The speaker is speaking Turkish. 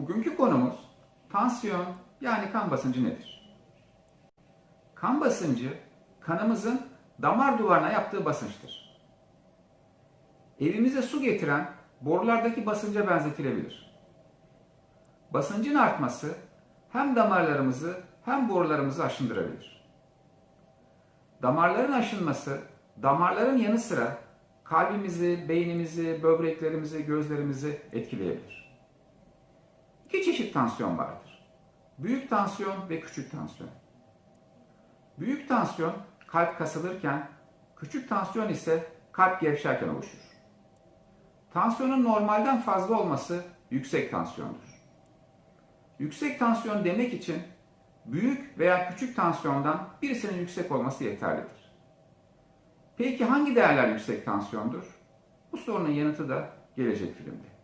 Bugünkü konumuz tansiyon yani kan basıncı nedir? Kan basıncı kanımızın damar duvarına yaptığı basınçtır. Evimize su getiren borulardaki basınca benzetilebilir. Basıncın artması hem damarlarımızı hem borularımızı aşındırabilir. Damarların aşınması damarların yanı sıra kalbimizi, beynimizi, böbreklerimizi, gözlerimizi etkileyebilir. Tansiyon vardır. Büyük tansiyon ve küçük tansiyon. Büyük tansiyon kalp kasılırken, küçük tansiyon ise kalp gevşerken oluşur. Tansiyonun normalden fazla olması yüksek tansiyondur. Yüksek tansiyon demek için büyük veya küçük tansiyondan birisinin yüksek olması yeterlidir. Peki hangi değerler yüksek tansiyondur? Bu sorunun yanıtı da gelecek filmde.